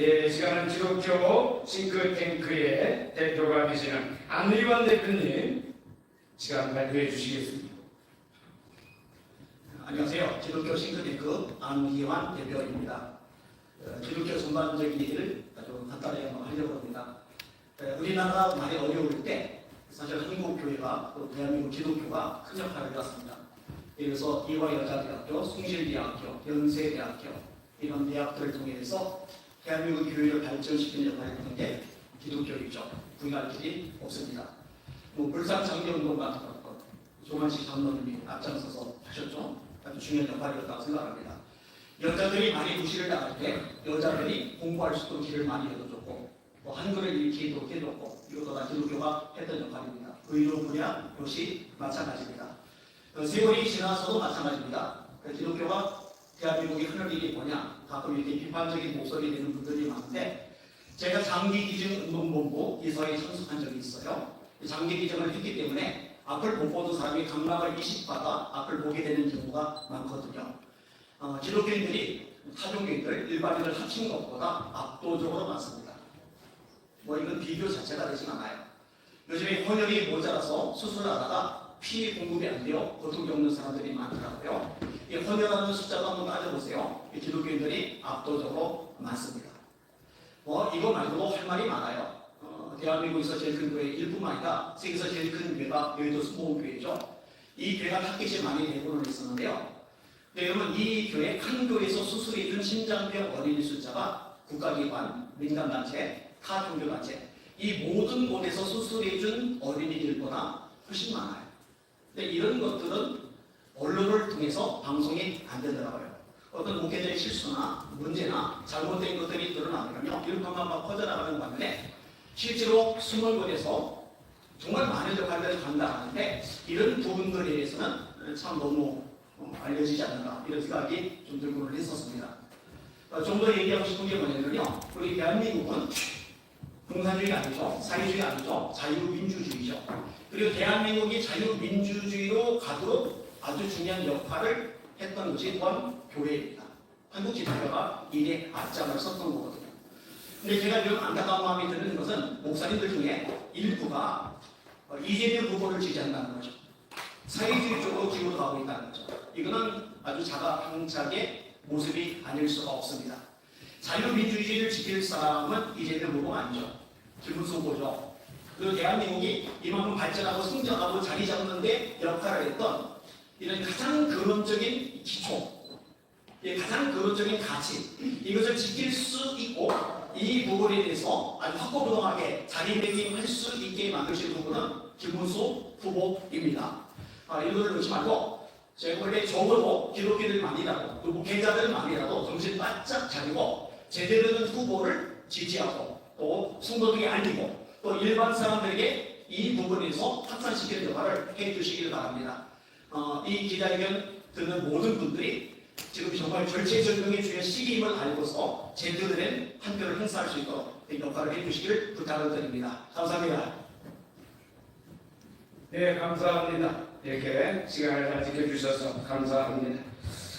예, 시간은 기독교 싱크탱크의 대표가 되시는 안의원 대표님 시간 발표해 주시겠습니다. 안녕하세요. 기독교 싱크탱크 안기환 대표입니다. 어, 기독교 전반적인 얘기를 아주 간단하게 하려고 합니다. 에, 우리나라가 많이 어려울 때 사실 한국 교회가 또 대한민국 기독교가 큰 역할을 해왔습니다. 그래서 이화여자대학교, 숭실대학교, 연세대학교 이런 대학들을 통해서 대한민국 교회를 발전시키는 역할을 하는 게 기독교이죠. 부인할 길이 없습니다. 뭐 불산 장려운동 같은 것, 조만식 장로님이 앞장서서 하셨죠. 아주 중요한 역할이었다고 생각합니다. 여자들이 많이 무시를 당할 때 여자들이 공부할 수 있도록 길을 많이 열어줬고 또 한글을 읽히도록 해줬고 이것도 다 기독교가 했던 역할입니다. 의료 분야 역시 마찬가지입니다. 어, 세월이 지나서도 마찬가지입니다. 그 기독교가 대한민국이 일이 뭐냐 가끔 이렇게 비판적인 목소리 내는 분들이 많은데 제가 장기 기증 운동본부 이사에 참석한 적이 있어요. 이 장기 기증을 했기 때문에 앞을 못 보던 사람이 감각을 이식받아 앞을 보게 되는 경우가 많거든요. 어, 기독교인들이 타종교인들, 일반인을 합친 것보다 압도적으로 많습니다. 뭐 이건 비교 자체가 되지 않아요. 요즘에 헌혈이 모자라서 수술하다가 피 공급이 안 돼요. 고통 겪는 사람들이 많더라고요. 이 헌혈하는 숫자도 한번 따져보세요. 이 기독교인들이 압도적으로 많습니다. 뭐 이거 말고도 할 말이 많아요. 어, 대한민국에서 제일 큰 교회 일뿐만 아니라 세계에서 제일 큰 교회가 여의도 수목교회죠. 이 교회가 타깃이 많이 내보는 있었는데요. 네, 여러분 이 교회 큰 교회에서 수술해 준 심장병 어린이 숫자가 국가기관, 민간단체, 타 종교단체 이 모든 곳에서 수술해 준 어린이들보다 훨씬 많아요. 근데 이런 것들은 언론을 통해서 방송이 안 되더라고요. 어떤 목회자의 실수나 문제나 잘못된 것들이 드러나면요. 이런 것만 막 퍼져나가는 반면에 실제로 숨은 곳에서 정말 많은 역할을 한다는데 이런 부분들에 대해서는 참 너무 어, 알려지지 않는가 이런 생각이 좀 들고는 했었습니다. 어, 좀더 얘기하고 싶은 게 뭐냐면요. 우리 대한민국은 공산주의가 아니죠. 사회주의가 아니죠. 자유민주주의죠. 그리고 대한민국이 자유민주주의로 가도록 아주 중요한 역할을 했던 것이 또한 교회입니다. 한국 기독교가 이에 앞장을 섰던 거거든요. 근데 제가 좀 안타까운 마음이 드는 것은 목사님들 중에 일부가 어, 이재명 후보를 지지한다는 거죠. 사회주의 쪽으로 기울어 가고 있다는 거죠. 이거는 아주 자가당착의 모습이 아닐 수가 없습니다. 자유민주주의를 지킬 사람은 이재명 후보가 아니죠. 김문수 후보죠. 그리고 대한민국이 이만큼 발전하고 성장하고 자리 잡는데 역할을 했던 이런 가장 근원적인 기초, 이 가장 근원적인 가치, 이것을 지킬 수 있고 이 부분에 대해서 아주 확고부동하게 자리매김할 수 있게 만드실 부분은 김문수 후보입니다. 아, 이거를 놓지 말고 제가 원래 적어도 기독교들만이라도 또 목회자들만이라도 정신 바짝 차리고 제대로 된 후보를 지지하고 또 성도들이 알리고 또 일반 사람들에게 이 부분에서 확산시키는 역할을 해주시기를 바랍니다. 어, 이 기자회견 듣는 모든 분들이 지금 정말 절체절명의 주의 시기임을 알고서 제대로 된 한표를 행사할 수 있도록 이 역할을 해주시기를 부탁을 드립니다. 감사합니다. 네, 감사합니다. 이렇게 시간을 잘 지켜주셔서 감사합니다.